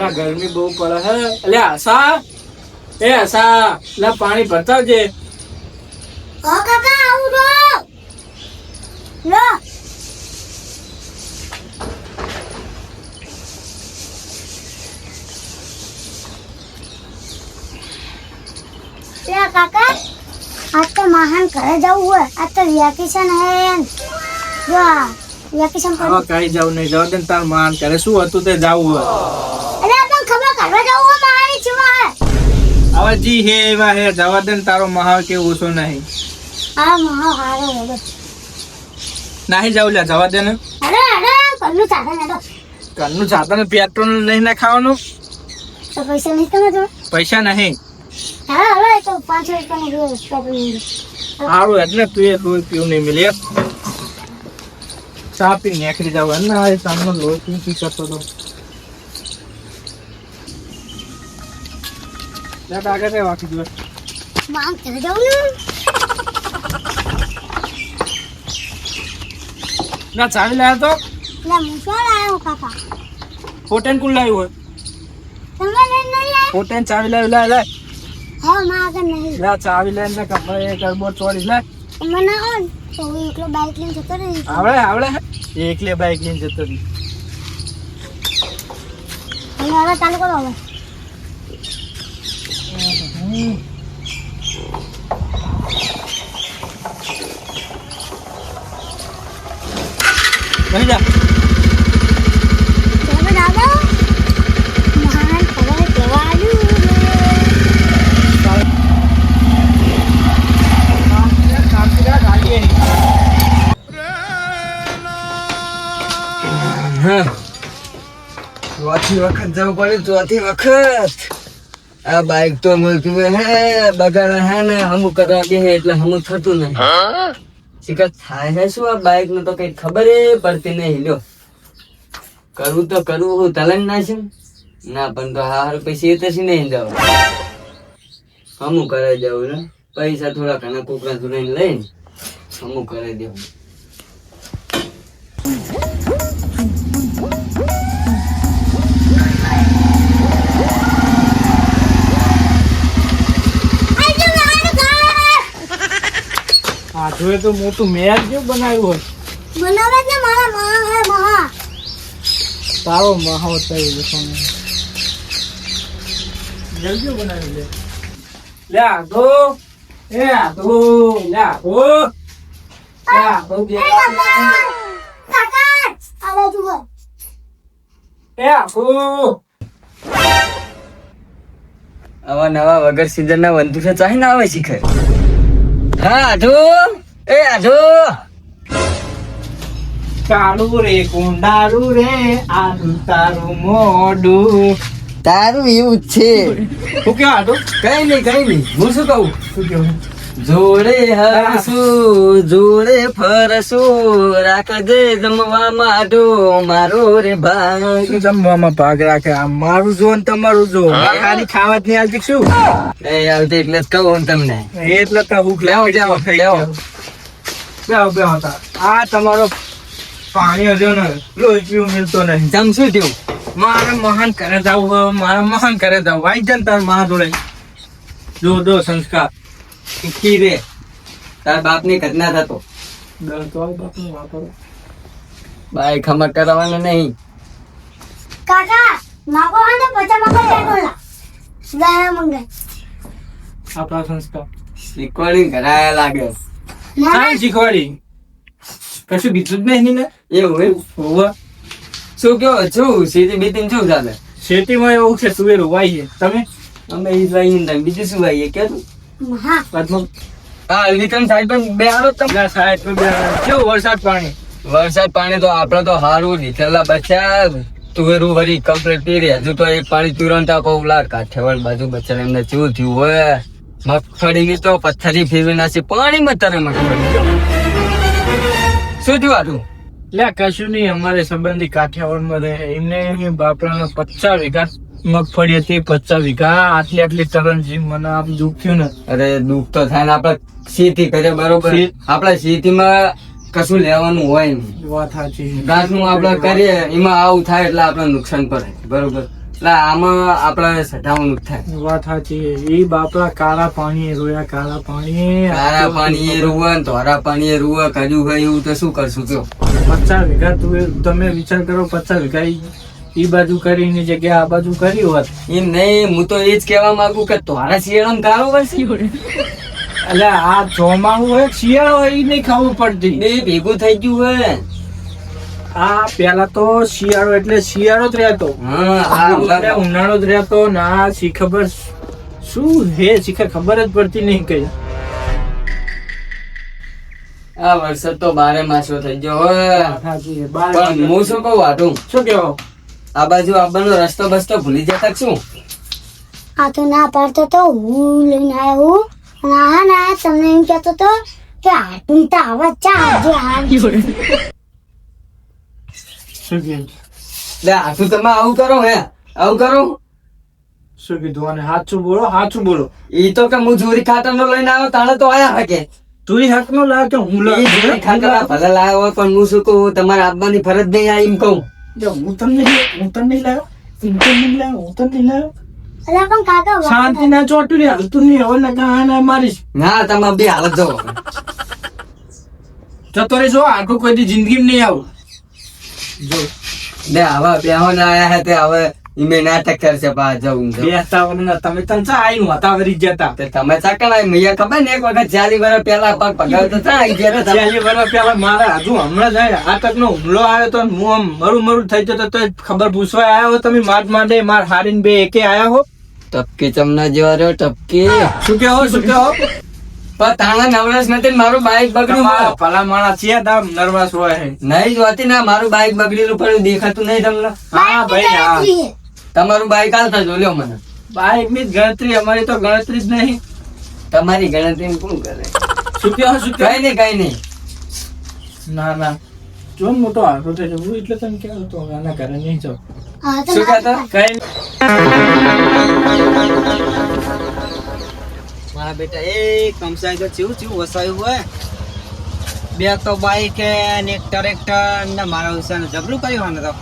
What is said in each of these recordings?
અલા ગરમી બહુ પડે હે. એટલે આશા, એ આશા એટલે પાણી આવું રો કાકા, આજ તો મહાન ઘરે જવું હોય. આજ તો વેકેશન હે જો વેકેશન કઈ જાવ નહીં જવા દે ને તાર માન કરે. શું હતું તે જાવું અરે પણ ખબર કરવા જવું મારી ચુમા હવે જી હે એવા હે. જવા દે તારો મહાવ કે ઓછો નહીં. આ મહા હારો હવે નાહી જાવ લે જવા દે ને. અરે અરે પલ્લું ચાલે ને ઘરનું સાધન પેટ્રોલ લઈને ખાવાનું? તો પૈસા નહીં તમે પૈસા નહીં. હા હવે તો સારું એટલે તું એ લોહી પીવું નહીં મિલે ચા પી નીકળી જાવ ને આ સામનો લોહી પી પી કરતો તો જા આગળ રે વાકી દો માંગ કરે જવું ને ના ચાવી લાવ્યો તો હું ક્યાં લાવ્યો કાકા ફોટેન કુલ લાવ્યો હોય તમે લઈને નહીં આવ્યા ફોટેન ચાવી લાવ્યું લાય લાય હા માં આગળ નહીં લા ચાવી લઈને ને કપડે કરબો ચોરી લાય તમે ના આવો ને તો એકલો બાઇક લઈને જતો રહી આવડે આવડે એકલે બાઈક લઈને જતો રહી હવે ચાલુ કરો હવે. નહીં જા. ચોથી વખત જવું પડ્યું ચોથી વખત. આ બાઈક તો મળતું હે બગાડ હે ને અમુક કરવા દે એટલે અમુક થતું નહીં. થાય શું આ બાઈકનું તો કઈ ખબર પડતી નહીં લ્યો. કરવું તો કરવું હું તલન ના છે. ના પણ તો હાર પૈસા એ તો છે નહીં જવું હમું કરાવી જવું ને પૈસા થોડા ઘણા કોકરા જોડાઈને લઈને હમું કરાવી દેવું. જોએ તો મોટું મેર કેવું બનાવ્યું હોય? બનાવે છે મારા મહા હે મહા. તારો મહા થઈ લોકોને જલ્દી બનાવી લે? લે આધો એ આધો લે આધો લે આધો બે કાકા આવો જુઓ એ આધો આવા નવા વગર સીઝન ના વંતુષા ચાહી ના આવે શીખર. હા આધો? એ આધો? કાળું રે કુંડાળું રે આધું તારું મોડું તારું એવું જ છે. શું કેવા આધો? કઈ નહીં કઈ નહીં. હું શું કહું? શું કેવું જોડે હરસું જોડે ફરસું રાખજે જમવામાં ડો મારો રે ભાગ. જમવામાં ભાગ રાખે? આ મારું જો ને તમારું જો. ખાલી ખાવા જ નહીં હાલતી શું? એ આવતી એટલે જ કહું તમને. એટલે તો ભૂખ લેવો, જાવ લેવો. બેહો, બેહો આ તમારો પાણી હજો ને લોહી પીવું મિલતો નહીં. જમ શું થયું મારે મહાન કરે જાવ મારા મહાન કરે જાવ વાઈ જન તાર મહા જોડે જો દો સંસ્કાર. કી રે. તાર બાપની ઘટના થતો. દર તો કરવાનું નહીં. કાકા માગો હે ને પચા માગો પેટ્રોલ ના મંગાય. આપણા સંસ્કાર. શીખવાડી ઘરાયા લાગે. ના શીખવાડી? કશું કીધું જ નહીં ને? એવું હોય હોવે. શું કયો શું? સીધી બીતી શું ચાલે? શેતીમાં એવું છે તુવેર વાઈએ તમે? અમે ઈ લઈને બીજું શું ભાઈ કે બાદમાં હા. વિક્રમ સાહેબ પણ બે હારો તમે સાહેબ તો. બે- કેવું વરસાદ પાણી? વરસાદ પાણી તો આપડે તો હારું નીચેલા બચ્યા તુવેરું વરી કમ્પ્લીટ પી હજુ તો એક પાણી તુરંત આપો ઉલાર કાઠેવાડ બાજુ બચ્ચા એમને ચેવું થયું હોય? મગફળી ની તો પથ્થરી ફેરવી નાખી. પાણીમાં તરે મગફળી શું થયું હતું લે કશું નહીં. અમારે સંબંધી કાઠિયાવાડમાં રહે. એમને બાપરાનો પચાસ વીઘા મગફળી હતી પચાસ વીઘા આટલી આટલી તરણ જી મને આમ દુઃખ થયું ને. અરે દુઃખ તો થાય ને આપડે શેતી કરે બરોબર? આપડે શેતીમાં કશું લેવાનું હોય વાત સાચી ઘાસનું આપડે કરીએ એમાં આવું થાય એટલે આપડે નુકસાન પડે બરોબર? એટલે આમાં આપણે સટાવાનું થાય. વાત સાચી એ બાપડા કાળા પાણી રોયા કાળા પાણી કાળા પાણી એ રૂવા ને ધોરા પાણી એ કાજુ હોય એવું તો શું કરશું તો પચાસ વીઘા તું તમે વિચાર કરો પચાસ વીઘા ઈ- બાજુ કરીને જગ્યા આ બાજુ કરી હોત. એમ નહીં હું તો એ જ કહેવા માંગુ કે તમારા શિયાળામાં કાળો વર્ષે એટલે આ ચોમાસું હોય શિયાળો હોય ઈ નહીં ખાવું પડતી. બે ભેગું થઈ ગયું હોય. આ પેલા તો શિયાળો એટલે શિયાળો જ રહેતો. હા આ ઉનાળો જ રહેતો ને આ શી ખબર શું હે? શીખે ખબર જ પડતી નહીં કઈ. આ વરસાદ તો બારે માસો થઈ ગયો હોય. પણ હું શું કહું વાટું શું કેવો આ બાજુ આવવાનો રસ્તો બસ્તો ભૂલી જતા છું આ તો ના પાડતો તો હું લઈને આવ્યો હું. અને ના તમને એમ કહેતો તો કે આટું તો આવા ચા જે હાલ. લે આ તમે આવું કરો હે. આવું કરો. શું કીધું? અને હાચું બોલો હાચું બોલો. ઈ તો કે હું જોરી ખાતર નો લઈને આવ્યો તાણે તો આયા હકે. તું હક નો લાવ કે હું ખાતર ભલે લાવ્યો પણ હું શું કહું? તમારે આપવાની ફરજ નહીં આ એમ કહું. હું તમને હું તને નહીં લાવ્યો? હું તને નહીં લાવ્યો? હું તને નહીં લાવ્યો? અલા પણ કાકા શાંતિ ના ચોટું રે હાલતું નહીં હવે લગા આને મારીશ. ના તમે બે હાલત જો જતો રે જો આખું કોઈ જિંદગી નહીં આવું. જો. બે હવે બેહો ના આયા હે તે હવે. ઈમે નાટક કરશે પા જવું બેસતા બે તાવરના તમે તન ચા આઈ હતા વરી જતા તે. તમે ચાકણા મૈયા ખબર ને એક વખત ચાલી વર્ષ પહેલા પગ પગાવ તો ચા આઈ ગયા ચાલી વર પહેલા મારા હજુ હમણાં આ તક આતકનો હુમલો આવ્યો તો હું આમ મરું મરું થઈ જતો તો ખબર પૂછવા આવ્યો હો તમે માર માંડે માર હારીને બે એકે આયા હો. ટપકે ચમના જેવા રહ્યો ટપકે. શું કેવો શું કેવો પણ તાણા નવરસ નથી મારું બાઈક બગડ્યું. ભલા માણસ છે દામ નર્વસ હોય. નહીં જોતી ના મારું બાઈક બગડેલું પડ્યું દેખાતું નહીં તમને? હા ભાઈ હા. તમારું બાઈક હાલતા જો લ્યો મને. બાઈકની ગણતરી અમારી તો ગણતરી જ નહીં. તમારી ગણતરી કોણ કરે? શું કેવો શું કઈ નહીં કઈ નહીં. ના ના. જો મોટો હાથો થઈ જવું એટલે તમે કેવું તો આના ઘરે નહીં જાઓ શું કહેતા? કઈ નહીં. મારા બેટા એ કમસાઈ તો ચેવું ચેવું વસાયું હોય. બે તો બાઈક ને એક ટ્રેક્ટર ને મારા ઉસાને ઝઘડું કર્યું હોય ને તો.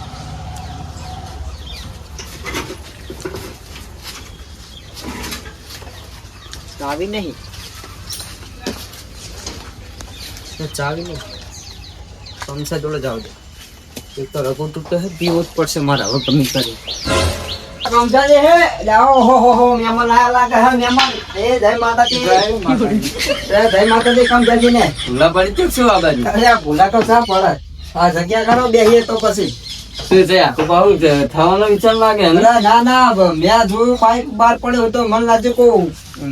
ચાવી નહીં. ચાવી નહીં. કમસા જોડે જાવ દે એક તો રઘુ તું હે પીવો જ પડશે મારે. હવે ગમે કરી કમસાજી હે લાવો હો હો હો મહેમાન આયા લાગે હે મહેમાન. એ જય માતાજી. જય જય માતાજી કમસાજી ને? ભૂલા પડી તો શું આ બાજુ અરે ભૂલા તો શા પડે? આ જગ્યા કરો બેહીએ તો પછી. શું છે આખું બહુ થવાનો વિચાર લાગે ના. ના મેં જોયું બાઈક બહાર પડ્યો તો મને લાગે કહું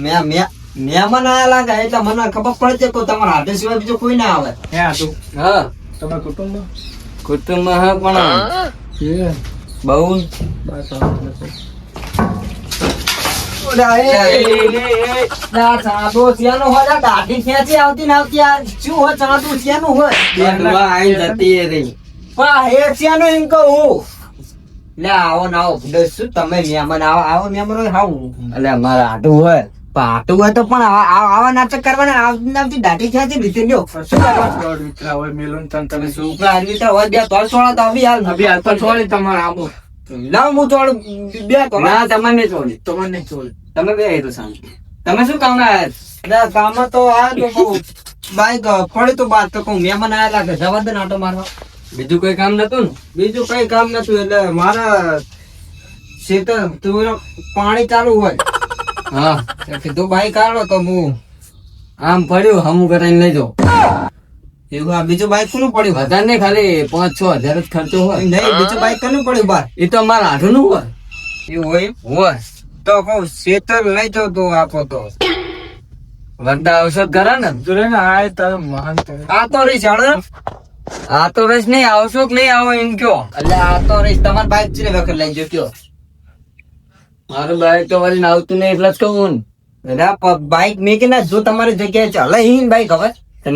મેં મેં મહેમાન આયા લાગે એટલે મને ખબર પડે છે કે તમારા હાથે સિવાય બીજું કોઈ ના આવે. હે હા. તમારા કુટુંબ હા પણ બહુ. ચાંદો હોય? દાઢી ખેંચી આવતી ને આવતી આ શું હોય? ચાંદો શિયાળનું હોય? બે ડોહા આઈને જતી રહી. પણ આ એમ કહું? લે આવો ના આવો શું તમે મહેમાન આવો? આવો મહેમાન એટલે આટું હોય. તો પણ આવા આવા- આવા નાટક કરવાના આવતી લ્યો શું કરવા દોડ વિતરા હોય મેલુન તન તમે શું? ઉપરા આવી હોય? બે તોલ સોળા તો આવી હાલ. અભી હાલ છોડી તમારે આબો. ના હું ચોળ બે તો ના તમને છોડી. તમારે નહીં છોડી. તમે બે તો શાંતિ તમે શું કામ આયા? એટલે તો આ તો બાઈક પડ્યું તો બાર તો કહું મહેમાન આયા લાગે. જવા દે ને આટો મારવા. બીજું કોઈ કામ નતું ને? બીજું કઈ કામ નતું એટલે મારા શેતર તું પાણી ચાલુ હોય. હા. કીધું બાઈક કાઢો તો હું આમ પડ્યું હમું કરાઈને લઈ જાઉં. એવું આ બીજું બાઈક કોનું પડ્યું? વધારે નહીં ખાલી પાંચ છ હજાર જ ખર્ચો હોય. નહીં બીજું બાઈક કોનું પડ્યું બાર? એ તો મારા હાથું નું હોય. એ હોય હોય. તો કહું શેતર લઈ જાઉં તો આપો તો. વરદા ઔષધ કરે ને? જોડે ને આ તારે મહાન તમે આ તો રહી જાણે આ તો રસ નહીં આવશો કે નહીં આવો એમ કયો એટલે આ તો રહી તમારી બાઈક છે વખત લઈ જજો કયો. મારું બાઈક તો વળી આવતું નહીં એટલે જ કહું ને. એટલે કે બાઈક ના જો તમારી જગ્યાએ ચાલે હી બાઈક હવે.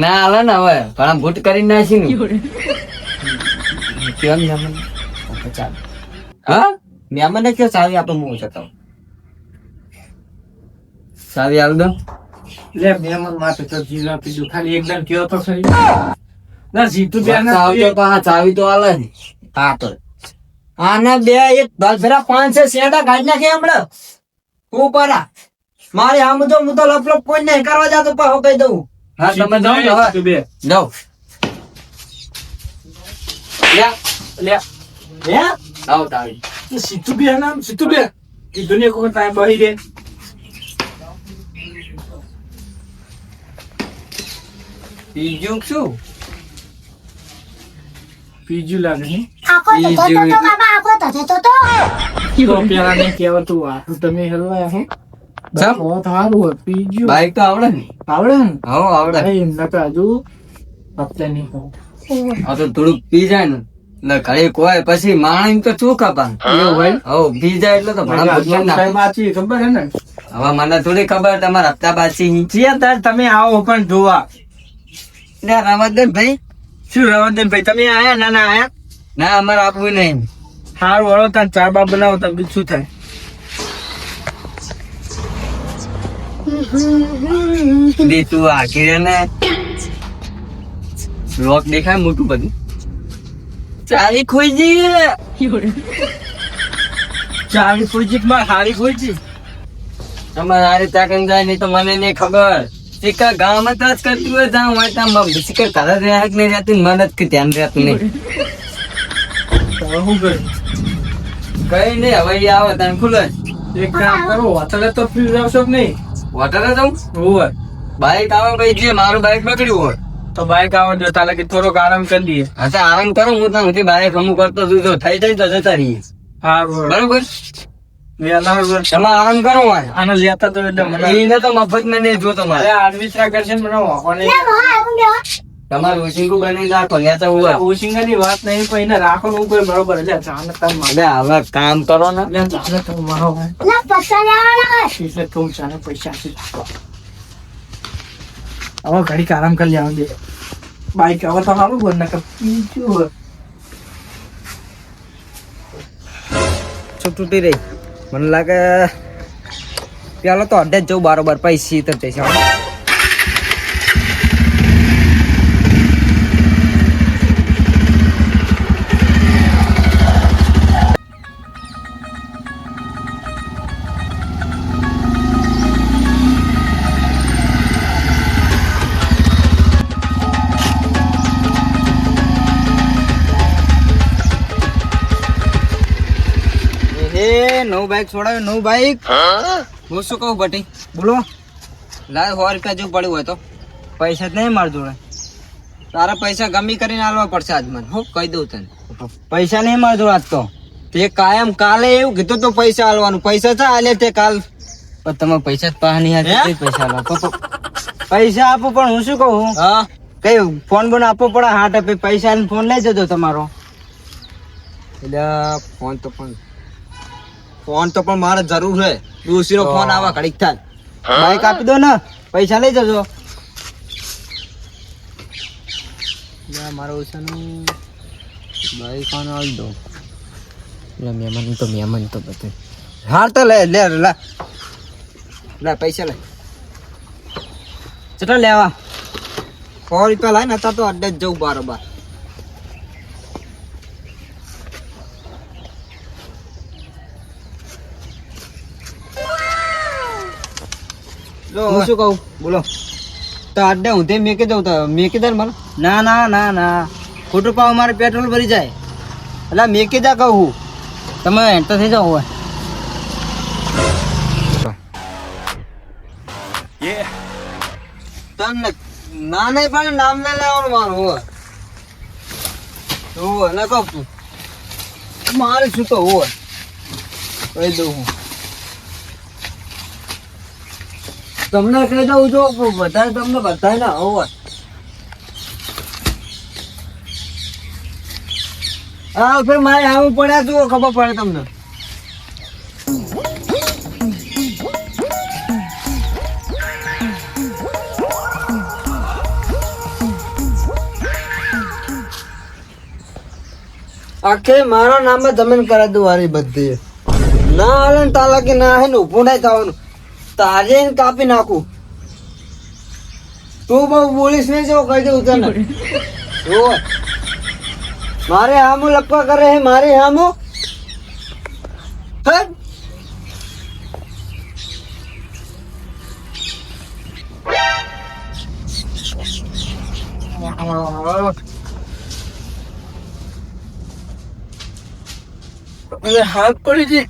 ના હાલે ને હવે પણ ભૂટ કરી નાખી ને. કેમ મહેમાન ચાલ. હા? મહેમાન કયો ચાવી આપો હું જતો સારી હાલ દો. લે મેમન માટે તો જીલા પીધું ખાલી એકદમ કયો તો ખરી. ના સીધું બે આવજો તો હા ચાવી તો આલે ને હા તો આના બે એક દલફેરા પાંચ છે સેડા કાઢી નાખે હમણાં આ. મારે આમ તો હું તો લપ લપ કોઈ નહીં કરવા જાતો પાછો કહી દઉં હા તમે જાઓ ને બે જાઓ લ્યા લ્યા હે આવો તાળી સીધું બે નામ સીધું બે કીધું ને કોઈ ટાઈમ બહી દે બીજું શું બીજું લાગે ને આખો તો તો તો તો આખો તો તો તો તો. પેલા ને કહેવાતું આ તમે હલવાયા હો? બહુ સારું હોય બીજું બાઈક તો આવડે ને? આવડે ને? હો આવડે. અરે એમ હજુ હપ્તે નહીં કહું આ તો થોડુંક પી જાય ને. એટલે ઘરે કોઈ પછી માણસ તો શું ખબર એવું હો પી જાય એટલે તો ઘણા ભૂખ્યા ના સાહેબ ખબર હે ને? હવે મને થોડી ખબર તમારા હપ્તા તાર તમે આવો પણ જોવા. રમત ભાઈ શું રવંદન ભાઈ? તમે આયા? ના ના આયા? ના અમારે આપવું નહીં. સારું વળો તાર ચા બા બનાવો તમે શું થાય? દી તું આખી ને. રોક દેખાય મોટું બધું. ચાલી ખોઈ જઈએ ચાવી ફૂજી માં હારી ફૂજી તમારે આ રીતે આગળ જાય નહીં તો મને નહીં ખબર. શિકાર ગામમાં તો જ કરતું હોય જાઉં હોય ત્યાં શિકાર તારા રહ્યા કે નહીં રહેતી મને જ ધ્યાન રહેતું નહીં. શું કરું? કઈ નહીં હવે આવે તને ખુલે એક કામ કરો હોટલે તો ફ્રી રહેશો કે નહીં? હોટલે જાઉં? હોય બાઈક આવે ભાઈ જે મારું બાઈક બગડ્યું હોય. તો બાઈક આવો જો તાલે કે થોડોક આરામ કરી દઈએ. હા આરામ કરો હું ત્યાં સુધી બાઈક રમું કરતો છું તો થઈ થઈ તો જતા રહીએ. હા બરોબર? આને લેતા તો એટલે મફત ને બહા આવું બે તમારું ઓશિંગુ બની ઓશિંગાની વાત નહીં ને બરોબર એટલે ચાલે હવે કામ કરો ને ના પૈસા લેવાના હવે ઘડીક આરામ કરી લેવા દે બાઈક હવે તો સારું બોલ નકર બીજું. શું તૂટી રહી મને લાગે પેલો તો અડે જ જવું બારોબાર પૈસી તો જઈશ. એ નવું બાઈક છોડાવ્યું નવું બાઈક હું શું કહું બટી બોલો. લાય સો રૂપિયા જેવું પડ્યું હોય તો. પૈસા જ નહીં માર જોડે. તારા પૈસા ગમી કરીને આલવા પડશે આજ મને. હું કહી દઉં તને. પૈસા નહીં માર જોડે આજ તો. તે કાયમ કાલે એવું કીધું તો પૈસા આલવાનું પૈસા છે આલે તે કાલ. પણ તમે પૈસા જ પાહા નહીં પૈસા આલો પૈસા આપો પણ હું શું કહું? હા? કઈ ફોન બોન આપવો પડે? હાટ આપે પૈસા ફોન લઈ જજો તમારો. એટલે ફોન તો પણ ફોન તો પણ મારે જરૂર છે. દૂસરો ફોન આવા ઘડીક થાય. બાઈક આપી દો ને પૈસા લઈ જજો. મારો ઓછાનું બાઈક ફોન આવી દો. એટલે મહેમાન તો મહેમાન તો બધું. હાર તો લે લે લે. લે પૈસા લે ચટા લેવા? સો રૂપિયા લાય ને તો અડ્ડે જ જવું બારોબાર. હું શું કહું? બોલો. તો આડે હું તે મેકી દઉં તો મેકી દે મને. ના ના ના ના. ખોટું પાવ મારે પેટ્રોલ ભરી જાય. એટલે મેકી દે કહું હું. તમે એન્ટર થઈ જાઓ હોય તને ના નહીં પણ નામ ના લેવાનું મારું હોય હોય ને કહું મારે શું તો હોય કહી દઉં હું. તમને કહી દઉં જો બધા તમને બધા ના હોય. હા ફેર મારે આવું પડ્યા તું ખબર પડે તમને. આખે મારા નામે જમીન કરાવી દઉં વારી બધી. ના હાલે તાલા કે ના હે ને ઊભું નહીં થવાનું. તારે એને કાપી નાખું તું બહુ બોલીશ નહીં જો કહી દઉં તને જો મારે હામું લપકા કરે હે મારે હામું હે? અરે હાથ પડી છે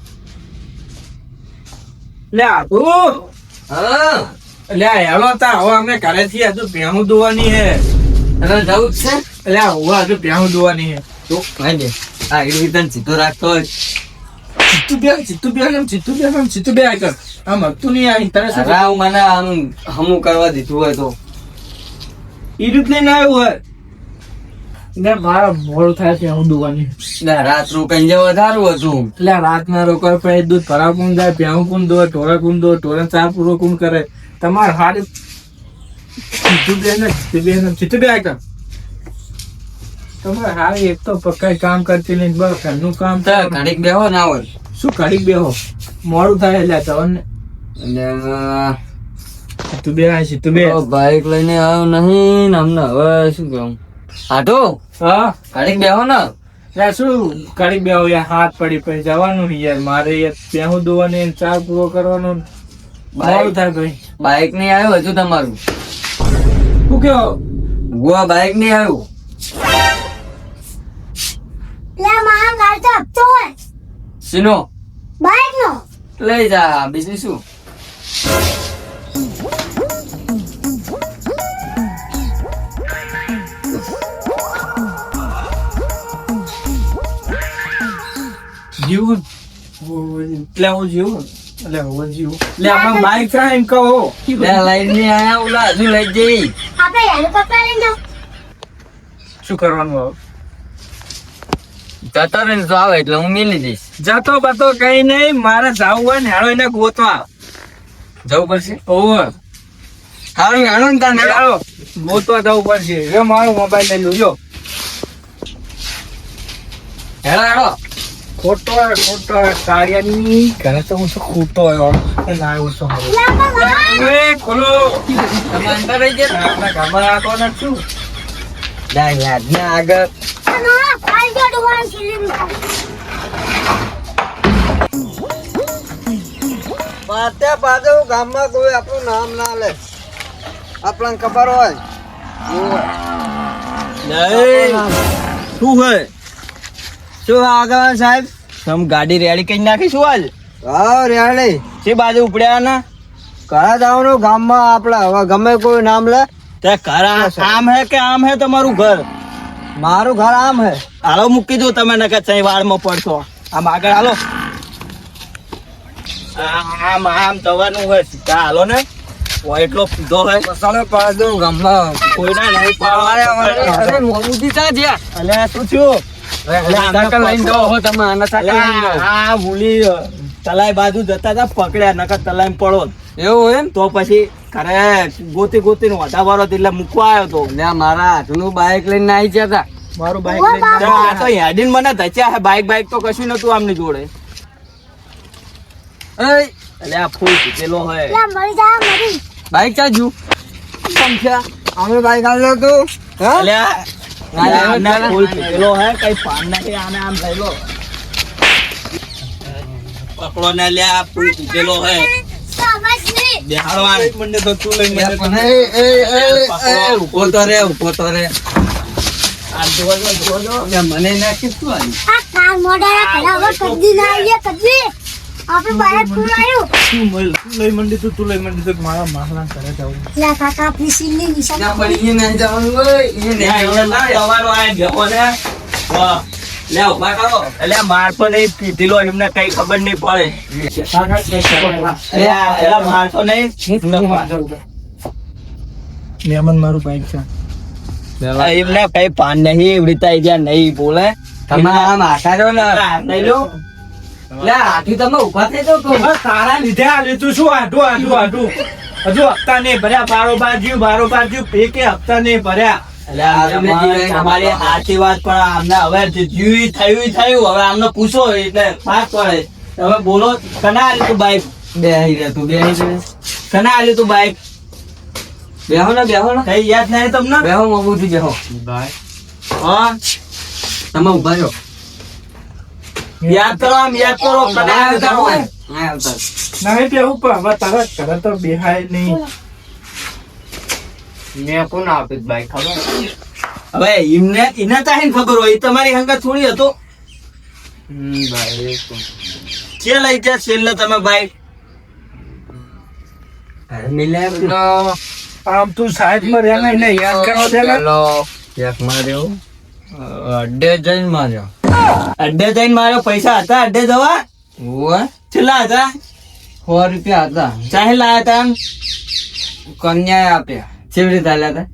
લે આબુ. હા. લે હેલો તા હવે અમે ઘરે થી હજુ ભેહું દોવાની હે. જવું છે? લે હવે હજુ ભેહું દોવાની હે. તો ભાઈ દે આ એ સીધો રાખતો હોય. ચિત્તુ બે ચિત્તુ બે એમ ચિત્તુ બે એમ ચિત્તુ બે કર આમ હતું નહીં આવી તને રાવ મને આમ હમું કરવા દીધું હોય તો. ઈ રીતે લઈને આવ્યો હોય. ને મારા મોડું થાય છે હું દુવાની. એટલે રાત રોકાઈ જવા વધારું હતું. એટલે રાતના રોકાય પછી દૂધ ભરા કુંડ જાય ભેહું કુંડ દો ઢોરા કુંડ દો ઢોરા ચા પૂરો કુંડ કરે. તમારે હાડ ને ને તમારે હારી એક તો પક્કા કામ કરતી નહીં બસ ઘરનું કામ થાય ઘડીક બેહો ના હોય શું ઘડીક બેહો? મોડું થાય એટલે તમને. એટલે તું બે આ બે બાઈક લઈને આવ્યો નહીં ને અમને હવે શું કહું? આટો હા. ઘડીક બેહો ને. યાર શું? ઘડીક બેહો યાર હાથ પડી પછી જવાનું યાર. મારે યાર બેહો દોવાની ચા પૂરો કરવાનો ને. થાય ભાઈ. બાઈક નહીં આવ્યું હજુ તમારું. શું કયો ગોવા બાઈક નહીં આવ્યું. સીનો બાઈક નો લઈ જા બીજું શું? જીવું એટલે હું જીવું એટલે હું જીવું. એટલે આપણે બાઈક છે એમ કહો. લઈને આયા ઓલા હજુ લઈ જઈ. આપણે હેલિકોપ્ટર લઈ જાવ શું કરવાનું હવે? જતો રહીને તો આવે એટલે હું મિલી દઈશ જતો બતો કઈ નહીં મારે જવું હોય ને હેડો એને ગોતવા. જવું પડશે? ઓવર હારું હાલો ને તાને હેડો ગોતવા જવું પડશે. હવે મારો મોબાઈલ લઈ લો હેડો હેડો ખોટો હોય ખોટો હોય કાળિયાની ઘરે તો હું શું ખોટો હોય ના એવું શું હવે એ ખોલો. તમે અંદર રહી ગયા આપણા ગામમાં રાખો ને શું? ના આગળ. પાત્યા માથે ગામમાં કોઈ આપણું નામ ના લે. આપણને ખબર હોય. શું હોય? શું આગળ સાહેબ? તમ ગાડી રેડી કરી નાખીશું આજ હા રેડી જે બાજુ ઉપડ્યા ને કરા જવાનું ગામમાં આપણે હવે ગમે કોઈ નામ લે. તે કરા આમ હે કે આમ હે તમારું ઘર? મારું ઘર આમ હે. હાલો મૂકી દો તમે નકર ચઈ વાળમાં પડશો. આમ આગળ હાલો. આમ આમ જવાનું હોય સીધા. હાલો ને. એટલો સીધો હોય મસાલો પાડ દઉં ગામમાં. કોઈના નહીં પાડવા. અરે, મોમુજી જ્યાં? અલ્યા શું થયું? લઈને લઈને તલાઈ બાજુ જતા હતા પકડ્યા નકર તલાઈ પડો. એવું એમ? તો પછી ખરે ગોતી ગોતી નું વાળો એટલે મૂકવા આવ્યો તો. લે મારા હાથનું બાઈક લઈને આવી ગયા હતા મારું બાઇક. આ તો હેડીન મને ધચ્યા હે બાઈક બાઈક તો કશું નતું આમની જોડે. એય, એટલે આ ફૂલ પેલો હોય લે મરી જા મરી. બાઈક ચાજુ? સમજ્યા? અમે બાઈક આવ્યો હતું હા? પકડો ને લે આ ફૂલ તૂટેલો હે સમજ મને તો તું લઈ એ, ઊભો તો રે ઊભો તો રે મને ના આવીએ આપણે બાઈક કોણ આવ્યું. તું મળ- લઈ મંડી તું તું લઈ મંડી તું મારા માહલા ઘરે જવું. લે કાકા આપણી સીલની નિશાન ત્યાં પણ ઈ નહીં જવાનું હોય, ઈ નહીં જવાનું હોય. આ બેહો ને વાહ. લે ઊભા કરો. એટલે માર પણ નહીં પીધેલો એમને કઈ ખબર નહીં પડે. એટલે નહીં. મેમન મારું બાઈક છે. એમને કઈ પાન નહીં એવડી નહીં બોલે. તમારા આમ આશા રહ્યો ને. નહીં લો લે, તમે ઊભા થઈ જાઓ તારા લીધે આ લીધું શું આટું આટું આટું હજુ હપ્તા નહીં ભર્યા બારોબાર જીવ બારોબાર જીવ પેકે હપ્તા નહીં ભર્યા. એટલે આ તમને તમારે- જીવે તમારી ખબર સાચી વાત પણ આમને હવે જીવી થયું થયું. હવે આમને પૂછો એટલે પાક પડે. હવે બોલો કના આલી તું બાઈક? બેહી રહે તું, બેહી રહે. કના આલી તું બાઈક? બેહો ને બેહો ને. કઈ યાદ નહીં તમને? બેહો મમ્મુજી બેહો. હા? તમે ઊભા રહ્યો યાદ કરો આમ યાદ કરો. નહીં બેહું પણ હવે તારા ઘરે તો બેહાય નહીં. મેં કોણ આપ્યું ખબર? હવે એમને એને તાહીને ખબર હોય તમારી હંગત થોડી હતો. ભાઈ. કે લઈ ગયા છેલ્લે તમે બાઈક અરે આમ તું સાઈડમાં રહ્યા નહીં યાદ કરવા દે એક માર્યો. અડે જઈને માર્યો. અડ્ડે જઈને મારો પૈસા હતા અડ્ડે જવા. ઓય છેલ્લા હતા. સો રૂપિયા હતા. ચાહે લાયા હતા. કન્યા આપ્યા. ચેવડી રીતે હતા?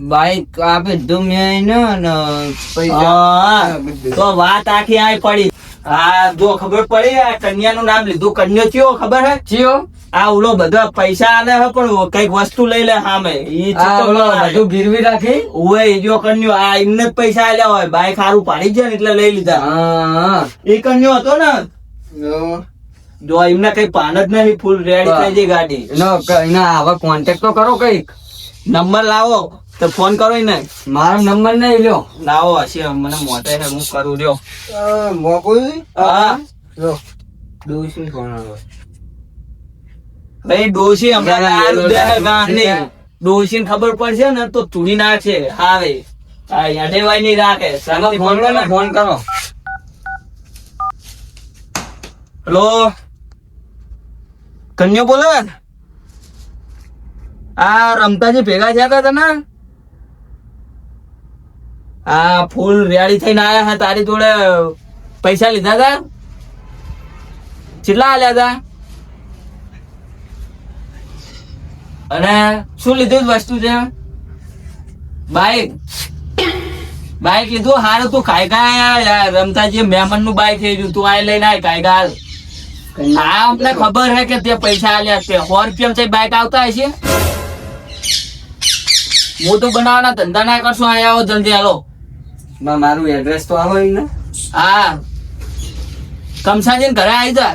બાઈક આપે ધૂમ પૈસા તો વાત આખી આય પડી. હા જો ખબર પડી આ કન્યાનું નામ લીધું. કન્યા થયો ખબર હે? ચિયો આ ઓલો બધા પૈસા આલે હે પણ કંઈક વસ્તુ લઈ લે સામે. ઈ ઓલો બધું ગીરવી રાખી? ઓય ઈજો જો કન્યો આ એમને જ પૈસા આલ્યા હોય. બાઈક હારું પાડી ગયા ને એટલે લઈ લીધા. હા એ કન્યો હતો ને? જો એમને કઈ પાન જ નહીં ફૂલ રેડી થઈ ગઈ ગાડી. એના આવા કોન્ટેક્ટ તો કરો કંઈક. નંબર લાવો તો ફોન કરો ને મારો નંબર નહીં લ્યો. લાવો હશે મને મોટે છે હું કરું લ્યો. મોકું? હા. દોશી ફોન આવે ભાઈ ડોશી હમણાં ડોશી ના, ખબર પડશે ને તો તૂડી નાખશે. હાવે આ નહીં રાખે. ફોન કરો કર. ફોન કરો. હેલો? કન્યો બોલે? આ રમતાજી ભેગા થયા હતા તને? આ ફૂલ રેડી થઈને આયા હા તારી જોડે. પૈસા લીધા હતા કેટલા આલ્યા હતા અને શું લીધું વસ્તુ છે? બાઈક. બાઈક લીધું? હારું તું ખાઈ ખાય રમતાજી મહેમાનનું બાઈક થઈ ગયું. તું આ લઈને આય ખાઈ ગાલ હા અમને ખબર હે કે તે પૈસા આલ્યા તે સો રૂપિયા બાઈક આવતા હશે? હું તો બનાવવાના ધંધા ના કરશું. આયા આવો જલ્દી હાલો. મારું એડ્રેસ તો આવો ને? હા. કમસાજી ઘરે આવી જા.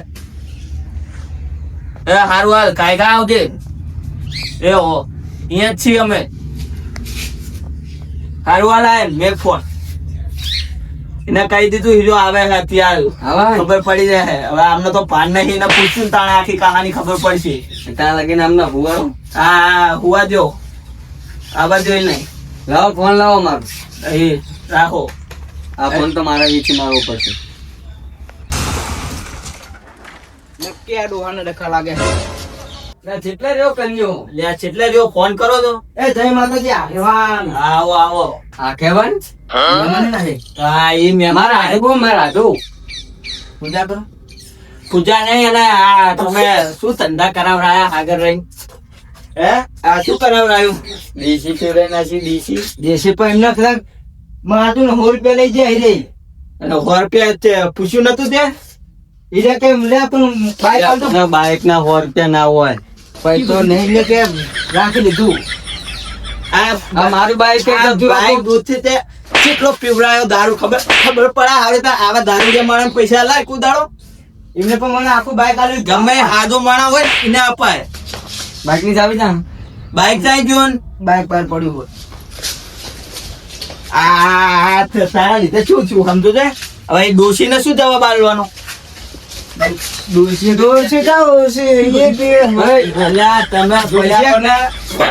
હારું હાલ. કાંઈ કાંઈ આવજે. એ હો અહીંયા જ છીએ અમે. હારું હાલ આય મેં ફોન એને કહી દીધું હીરો આવે છે અત્યારે. આવા ખબર પડી જાય હવે આમને તો ભાન નહીં એને પૂછ્યું તાણે આખી કહાની ખબર પડશે. ત્યાં લગીને આમના ભુવારો હા? હા હુવા દો આવા જોઈ નહીં. લાવો ફોન લાવો મારો. એ રાખો. આ ફોન તો મારા વિશે મારવો પડશે. નક્કી આ ડોહાને ડખા લાગે જેટલા રહ્યો કર્યો લે આ છેટલે ફોન કરો તો. એ જય માતાજી આવો આવો. આ કહેવાન મને હા એ મારા પૂજા કરો. પૂજા નહીં અને આ તમે શું ધંધા કરાવરાયા આગળ રહી હે? આ શું કરાવરાયું? દેશી ચૂરે નાસી દેશી દેશી પણ એમને કદાચ માતું ને સો રૂપિયા લઈ જાય રે અને સો રૂપિયા પૂછ્યું નતું તે? એટલે કે લે પણ બાઈક બાઈક ના સો રૂપિયા ના હોય. પૈસો નહીં લે કે રાખી લીધું. આ મારું બાઈક બાઈક દૂધથી તે કેટલો પીવડાયો દારૂ ખબર? ખબર પડે હવે તો આવા દારૂ જે માણસ પૈસા લાય કુદાડો એમને પણ મને આખું બાઈક આલ્યું ગમે હાદો માણા હોય એને અપાય. બાઈકની ચાવી ના બાઈક જાય ગયો ને બાઈક પર પડ્યું હોય. આ સારા રીતે શું છું સમજો છે? હવે એ ડોશીને શું જવાબ આલવાનો? દોષી કાઓ છે એ કે અલ્યા તમે બોલ્યા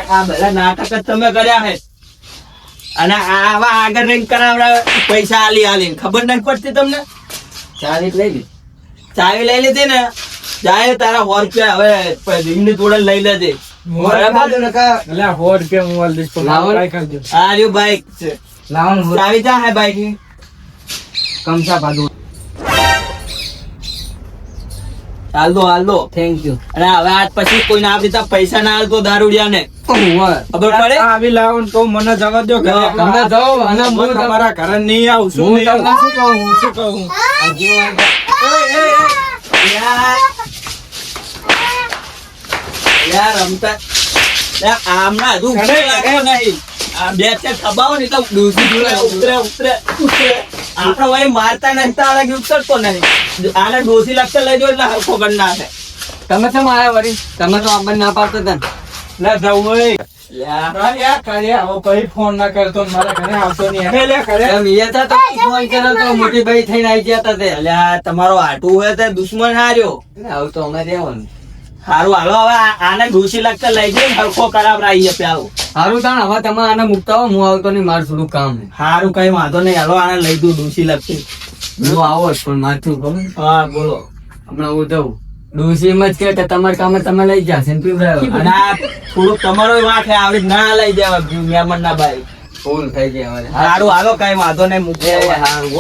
આ બધા નાટક જ તમે કર્યા હે અને આવા આગળ રંગ કરાવડા પૈસા આલી આલી ખબર નથી પડતી તમને ચાવી લઈ લી ચાવી લઈ લીધી ને. જાય તારા સો રૂપિયા હવે રીંગની જોડે લઈ લેજે બાઈક છે ચાવી જા હે બાઈક કમસા પાડું હાલ દો હાલ. દો થેન્ક યુ અને હવે આજ પછી કોઈ ના આપી પૈસા ના હાલતો દારૂડિયા ને ખબર પડે? આવી લાવો તો મને જવા દો ઘરે. તમે જાઓ અને હું તમારા ઘરે નહીં આવું શું હું તમને શું કહું? હું શું કહું? યાર. રમતા આમ આમના હજુ નહીં. બે ચાર ખબાવો ને એટલે ડૂસી જોડે ઉતરે ઉતરે ઉતરે. આપણે વળી મારતા નહીં આને ઉતરતો નહીં. આને ડોસી લક્ષણ લઈ જો એટલે હરખો કરી નાખે. તમે કેમ આયા વળી? તમે તો આપણને ના પાડતો હતા ને. લે જવું હોય મારા તો તો ભાઈ તમારો આટું હોય તો દુશ્મન હાર્યો. આવું તો અમારે રહેવાનું. હારું હાલો હવે આને ઘૂસી લાગતા લઈ જઈને હરખો કરાવ આવીએ પ્યાલો સારું તાણ હવે તમે આને મૂકતા હો હું આવતો નહીં મારું થોડું કામ છે. હારું કઈ વાંધો નહીં. હાલો આને લઈ દઉં ડોસી લાગતી હું આવો પણ માથું ખબર? હા બોલો. હમણાં હું જઉં. ડોસી એમ જ કે તમારા કામે તમે લઈ જશે ને પીવડાવો અને આ થોડુંક તમારો વાંક આવડી ના લઈ જવા મહેમાન ના ભાઈ. ફૂલ થઈ ગયા હવે. હારું હાલો કઈ વાંધો નહીં મૂકે હા હારું